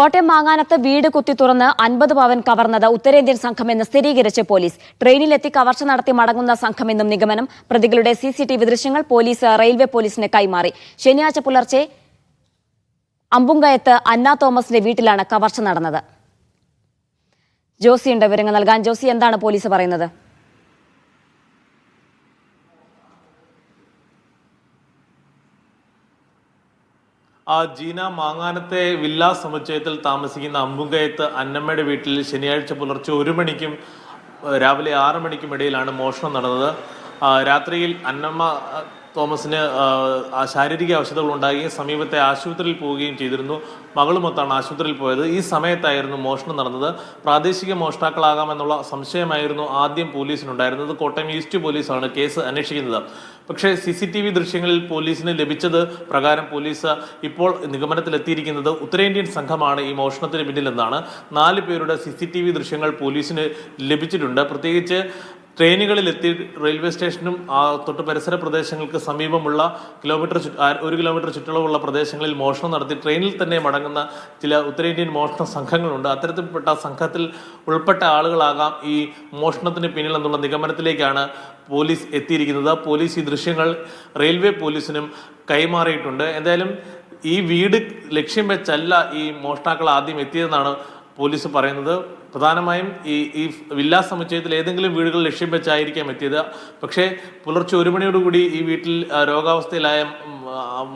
കോട്ടയം മാങ്ങാനത്ത് വീട് കുത്തി തുറന്ന് അൻപത് പവൻ കവർന്നത് ഉത്തരേന്ത്യൻ സംഘമെന്ന് സ്ഥിരീകരിച്ച് പോലീസ്. ട്രെയിനിലെത്തി കവർച്ച നടത്തി മടങ്ങുന്ന സംഘമെന്നും നിഗമനം. പ്രതികളുടെ സി സി ടി വി ദൃശ്യങ്ങൾ പോലീസ് റെയിൽവേ പോലീസിന് കൈമാറി. ശനിയാഴ്ച പുലർച്ചെ അമ്പുങ്കയത്ത് അന്ന തോമസിന്റെ വീട്ടിലാണ് കവർച്ച നടന്നത്. ജോസിയുണ്ട് വിവരങ്ങൾ നൽകാൻ. ജോസി എന്താണ് പോലീസ് പറയുന്നത്? ആ ജീന മാങ്ങാനത്തെ വില്ലാ സമുച്ചയത്തിൽ താമസിക്കുന്ന അമ്പുങ്കയത്ത് അന്നമ്മയുടെ വീട്ടിൽ ശനിയാഴ്ച പുലർച്ചെ ഒരു മണിക്കും രാവിലെ ആറ് മണിക്കും ഇടയിലാണ് മോഷണം നടന്നത്. രാത്രിയിൽ അന്നമ്മ തോമസിന് ശാരീരിക അവശതകൾ ഉണ്ടാകുകയും സമീപത്തെ ആശുപത്രിയിൽ പോവുകയും ചെയ്തിരുന്നു. മകളുമൊത്താണ് ആശുപത്രിയിൽ പോയത്. ഈ സമയത്തായിരുന്നു മോഷണം നടന്നത്. പ്രാദേശിക മോഷ്ടാക്കളാകാമെന്നുള്ള സംശയമായിരുന്നു ആദ്യം പോലീസിനുണ്ടായിരുന്നത്. കോട്ടയം ഈസ്റ്റ് പോലീസാണ് കേസ് അന്വേഷിക്കുന്നത്. പക്ഷേ സി സി ടി വി ദൃശ്യങ്ങളിൽ പോലീസിന് ലഭിച്ചത് പ്രകാരം പോലീസ് ഇപ്പോൾ നിഗമനത്തിലെത്തിയിരിക്കുന്നത് ഉത്തരേന്ത്യൻ സംഘമാണ് ഈ മോഷണത്തിന് പിന്നിലെന്നാണ്. നാല് പേരുടെ സി സി ടി വി ദൃശ്യങ്ങൾ പോലീസിന് ലഭിച്ചിട്ടുണ്ട്. പ്രത്യേകിച്ച് ട്രെയിനുകളിൽ എത്തി റെയിൽവേ സ്റ്റേഷനും ആ തൊട്ട് പരിസര പ്രദേശങ്ങൾക്ക് സമീപമുള്ള കിലോമീറ്റർ ഒരു കിലോമീറ്റർ ചുറ്റളവുള്ള പ്രദേശങ്ങളിൽ മോഷണം നടത്തി ട്രെയിനിൽ തന്നെ മടങ്ങുന്ന ചില ഉത്തരേന്ത്യൻ മോഷണ സംഘങ്ങളുണ്ട്. അത്തരത്തിൽപ്പെട്ട സംഘത്തിൽ ഉൾപ്പെട്ട ആളുകളാകാം ഈ മോഷണത്തിന് പിന്നിൽ എന്നുള്ള നിഗമനത്തിലേക്കാണ് പോലീസ് എത്തിയിരിക്കുന്നത്. പോലീസ് ഈ ദൃശ്യങ്ങൾ റെയിൽവേ പോലീസിനും കൈമാറിയിട്ടുണ്ട്. എന്തായാലും ഈ വീട് ലക്ഷ്യം വെച്ചല്ല ഈ മോഷ്ടാക്കൾ ആദ്യം എത്തിയതെന്നാണ് പോലീസ് പറയുന്നത്. പ്രധാനമായും ഈ ഈ വില്ലാ സമുച്ചയത്തിൽ ഏതെങ്കിലും വീടുകൾ ലക്ഷ്യം വെച്ചായിരിക്കാം എത്തിയത്. പക്ഷേ പുലർച്ചെ ഒരു മണിയോടുകൂടി ഈ വീട്ടിൽ രോഗാവസ്ഥയിലായ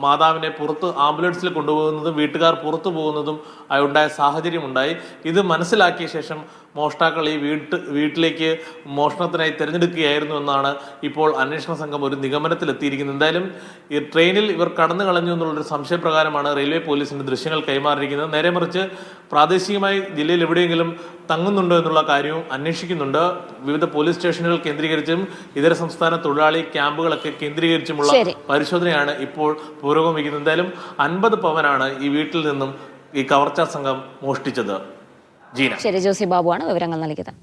മാതാവിനെ പുറത്ത് ആംബുലൻസിൽ കൊണ്ടുപോകുന്നതും വീട്ടുകാർ പുറത്തു പോകുന്നതും ഉണ്ടായ സാഹചര്യമുണ്ടായി. ഇത് മനസ്സിലാക്കിയ ശേഷം മോഷ്ടാക്കൾ ഈ വീട്ട് വീട്ടിലേക്ക് മോഷണത്തിനായി തിരഞ്ഞെടുക്കുകയായിരുന്നു എന്നാണ് ഇപ്പോൾ അന്വേഷണ സംഘം ഒരു നിഗമനത്തിലെത്തിയിരിക്കുന്നത്. എന്തായാലും ഈ ട്രെയിനിൽ ഇവർ കടന്നു കളഞ്ഞു എന്നുള്ളൊരു സംശയപ്രകാരമാണ് റെയിൽവേ പോലീസിന്റെ ദൃശ്യങ്ങൾ കൈമാറിയിരിക്കുന്നത്. നേരെ മറിച്ച് പ്രാദേശികമായി ജില്ലയിൽ എവിടെയെങ്കിലും തങ്ങുന്നുണ്ടോ എന്നുള്ള കാര്യവും അന്വേഷിക്കുന്നുണ്ട്. വിവിധ പോലീസ് സ്റ്റേഷനുകൾ കേന്ദ്രീകരിച്ചും ഇതര സംസ്ഥാന തൊഴിലാളി ക്യാമ്പുകളൊക്കെ കേന്ദ്രീകരിച്ചുമുള്ള. പരിശോധനയാണ് ഇപ്പോൾ പുരോഗമിക്കുന്നത് എന്തായാലും അൻപത് പവനാണ് ഈ വീട്ടിൽ നിന്നും ഈ കവർച്ചാ സംഘം മോഷ്ടിച്ചത്. ജീന. ശരി ജോസി ബാബുവാണ് വിവരങ്ങൾ നൽകിയത്.